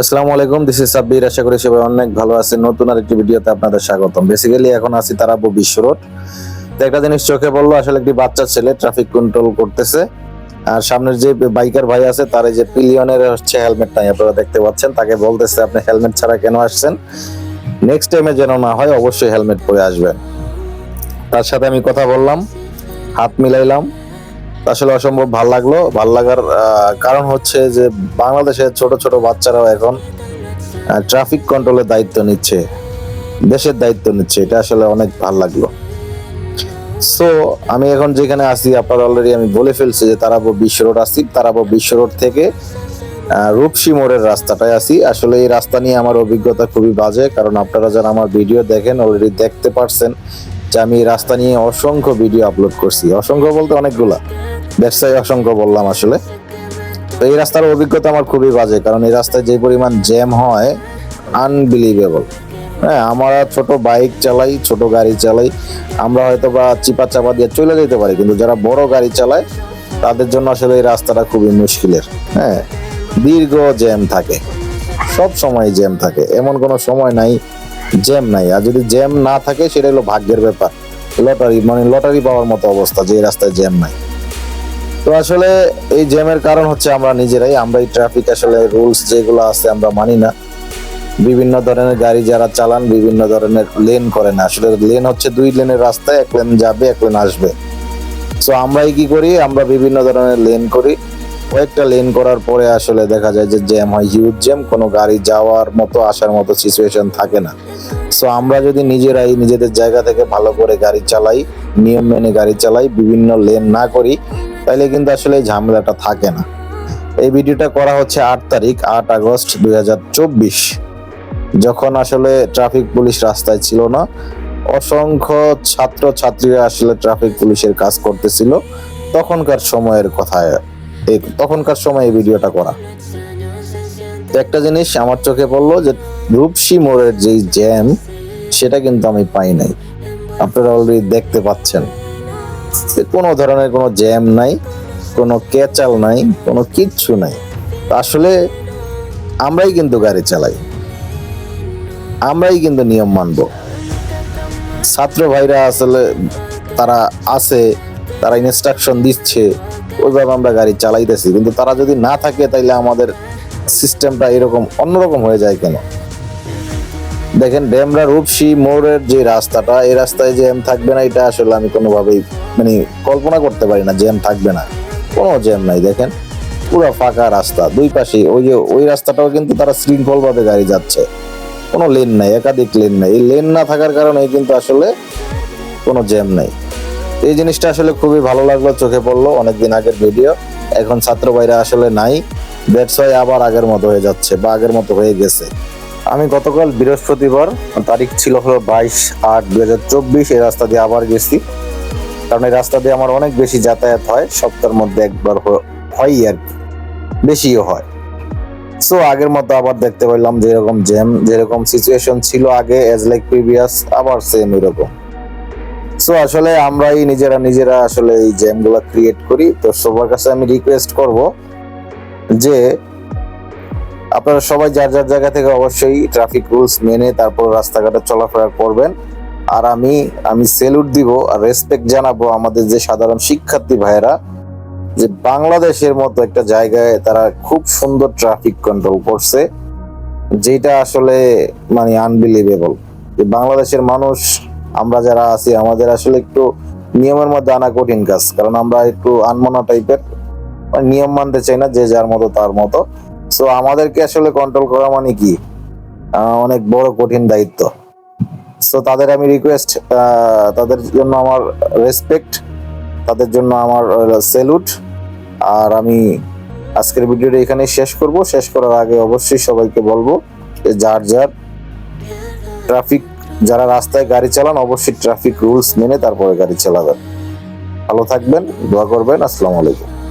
আসসালামু আলাইকুম this is Sabbir. আশা করি সবাই অনেক ভালো আছেন। নতুন আরেকটি ভিডিওতে আপনাদের স্বাগতম। বেসিক্যালি এখন আছি তারাবো বিশ্ব রোড। তো একটা জিনিস চোখে পড়ল, আসলে একটি বাচ্চা ছেলে ট্রাফিক কন্ট্রোল করতেছে। আর সামনের যে বাইকার ভাই আছে, তার যে পিলিয়নের হচ্ছে হেলমেট নাই, আপনারা দেখতে পাচ্ছেন। তাকে বলতেছে, আপনি হেলমেট ছাড়া কেন আসছেন? নেক্সট টাইমে যেন না হয়, অবশ্যই হেলমেট পরে আসবেন। তার সাথে আমি কথা বললাম, হাত মিলাইলাম। আসলে অসম্ভব ভালো লাগল। ভালো লাগার কারণ হচ্ছে যে বাংলাদেশের ছোট ছোট বাচ্চারাও এখন ট্রাফিক কন্ট্রোলের দায়িত্ব নিচ্ছে, দেশের দায়িত্ব নিচ্ছে। এটা আসলে অনেক ভালো লাগল। সো আমি এখন যেখানে আছি, আপনার অলরেডি আমি বলে ফেলছি যে তারাবো বিশ্ব রোড আছি তারাবো বিশ্ব রোড থেকে রূপসী মোড়ের রাস্তাটায় আছি। আসলে এই রাস্তা নিয়ে আমার অভিজ্ঞতা খুবই বাজে, কারণ আপনারা যারা আমার ভিডিও দেখেন অলরেডি দেখতে পারছেন যে আমি এই রাস্তা নিয়ে অসংখ্য ভিডিও আপলোড করছি। অসংখ্য বলতে অনেকগুলা। ব্যবসায়ী অসংখ্য বললাম আসলে। তো এই রাস্তার অভিজ্ঞতা আমার খুবই বাজে, কারণ এই রাস্তায় যে পরিমাণ জ্যাম হয় আনবিলিভেবল হ্যাঁ আমরা ছোট বাইক চালাই, ছোট গাড়ি চালাই, আমরা হয়তো বা চিপা চাপা দিয়ে চলে যেতে পারি, কিন্তু যারা বড় গাড়ি চালায়, তাদের জন্য আসলে এই রাস্তাটা খুবই মুশকিলের। হ্যাঁ দীর্ঘ জ্যাম থাকে, সব সময় জ্যাম থাকে, এমন কোনো সময় নাই, জ্যাম নাই। আর যদি জ্যাম না থাকে, সেটা হলো ভাগ্যের ব্যাপার, লটারি মানে লটারি পাওয়ার মতো অবস্থা, যে রাস্তায় জ্যাম নাই। তো আসলে এই জ্যামের কারণ হচ্ছে আমরা নিজেরাই আমরা এই ট্রাফিক আসলে রুলস যেগুলো আছে আমরা মানি না। বিভিন্ন ধরনের গাড়ি যারা চালান, বিভিন্ন ধরনের লেন করে না। আসলে লেন হচ্ছে দুই লেনের রাস্তায়, এক লেন যাবে, এক লেন আসবে। সো আমরাই কি করি? আমরা বিভিন্ন ধরনের লেন করি। কয়েকটা লেন করার পরে আসলে দেখা যায় যে জ্যাম হয়। হিউজ জ্যাম কোনো গাড়ি যাওয়ার মতো, আসার মতো সিচুয়েশন থাকে না। সো আমরা যদি নিজেরাই নিজেদের জায়গা থেকে ভালো করে গাড়ি চালাই, নিয়ম মেনে গাড়ি চালাই, বিভিন্ন লেন না করি তাইলে কিন্তু আসলে এই ঝামেলাটা থাকে না। এই ভিডিওটা করা হচ্ছে আট তারিখ, আট আগস্ট দুই হাজার চব্বিশ। যখন আসলে ট্রাফিক পুলিশ রাস্তায় ছিল না, অসংখ্য ছাত্র ছাত্রীরা আসলে ট্রাফিক পুলিশের কাজ করতেছিল। তখনকার সময়ের কথা এই তখনকার সময় এই ভিডিওটা করা। একটা জিনিস আমার চোখে পড়ল যে রূপসী মোড়ের যেই জ্যাম, সেটা কিন্তু আমি পাই নাই। আপনারা অলরেডি দেখতে পাচ্ছেন। কোনো ধরনের কোনো জ্যাম নাই, কোনো কেচাল নাই, কোনো কিচ্ছু নাই। আসলে আমরাই কিন্তু গাড়ি চালাই। আমরাই কিন্তু নিয়ম মানব। ছাত্র ভাইরা আসলে তারা আছে, তারা ইনস্ট্রাকশন দিচ্ছে, ওইভাবে আমরা গাড়ি চালাইতেছি। কিন্তু তারা যদি না থাকে তাইলে আমাদের সিস্টেমটা এরকম অন্যরকম হয়ে যায় কেন? দেখেন ডেমরা রূপসী মোড়ের যে রাস্তাটা, এই রাস্তায় জ্যাম থাকবে না, এটা আসলে আমি কোনোভাবেই মানে কল্পনা করতে পারি না, জ্যাম থাকবে না। কোনো জ্যাম নাই, দেখেন, পুরো ফাঁকা রাস্তা। দুই পাশে, ওই যে, ওই রাস্তাটাও কিন্তু তারা শৃঙ্খলভাবে গাড়ি যাচ্ছে। কোনো লেন নাই, একাধিক লেন নাই। এই লেন না থাকার কারণে কিন্তু আসলে কোনো জ্যাম নাই। এই জিনিসটা আসলে খুবই ভালো লাগল, চোখে পড়ল অনেকদিন আগের ভিডিও। এখন ছাত্র ভাইরা আসলে নাই। দ্যাটস আবার আগের মতো হয়ে যাচ্ছে, বা আগের মতো হয়ে গেছে। আমি গতকাল বৃহস্পতিবার, তারিখ ছিল হলো বাইশ আট দু হাজার চব্বিশ, এই রাস্তা দিয়ে আবার গেছি। কারণ এই রাস্তা দিয়ে আমার অনেক বেশি যাতায়াত হয়, সপ্তাহের মধ্যে একবার হয়ই আর কি, বেশিও হয়। সো আগের মতো আবার দেখতে পেলাম যেরকম জ্যাম যেরকম সিচুয়েশন ছিল আগে এজ লাইক প্রিভিয়াস আবার সেম এরকম। সো আসলে আমরাই নিজেরা নিজেরা আসলে এই জ্যামগুলো ক্রিয়েট করি। তো সবার কাছে আমি রিকোয়েস্ট করব যে আপনারা সবাই যার যার জায়গা থেকে অবশ্যই ট্রাফিক রুলস মেনে তারপর রাস্তাঘাটে চলাফেরা করবেন। আর আমি আমি সেলুট দিব আর রেসপেক্ট জানাব আমাদের যে সাধারণ শিক্ষার্থী ভাইয়েরা, যে বাংলাদেশের মতো একটা জায়গায় তারা খুব সুন্দর ট্রাফিক কন্ট্রোল করছে, যেটা আসলে মানে আনবিলিভেবল যে বাংলাদেশের মানুষ, আমরা যারা আছি, আমাদের আসলে একটু নিয়মের মধ্যে আনা কঠিন কাজ। কারণ আমরা একটু আনমনা টাইপের নিয়ম মানতে চাই না যে যার মতো তার মতো। সো আমাদেরকে আসলে কন্ট্রোল করা মানে কি? অনেক বড় কঠিন দায়িত্ব। সো তাদের আমি রিকোয়েস্ট তাদের জন্য আমার রেসপেক্ট তাদের জন্য আমার সেলুট আর আমি আজকের ভিডিওটা এখানে শেষ করব। শেষ করার আগে অবশ্যই সবাইকে বলব যে যার যার ট্রাফিক যারা রাস্তায় গাড়ি চালান, অবশ্যই ট্রাফিক রুলস মেনে তারপরে গাড়ি চালাবেন। ভালো থাকবেন, দোয়া করবেন। আসসালামু আলাইকুম।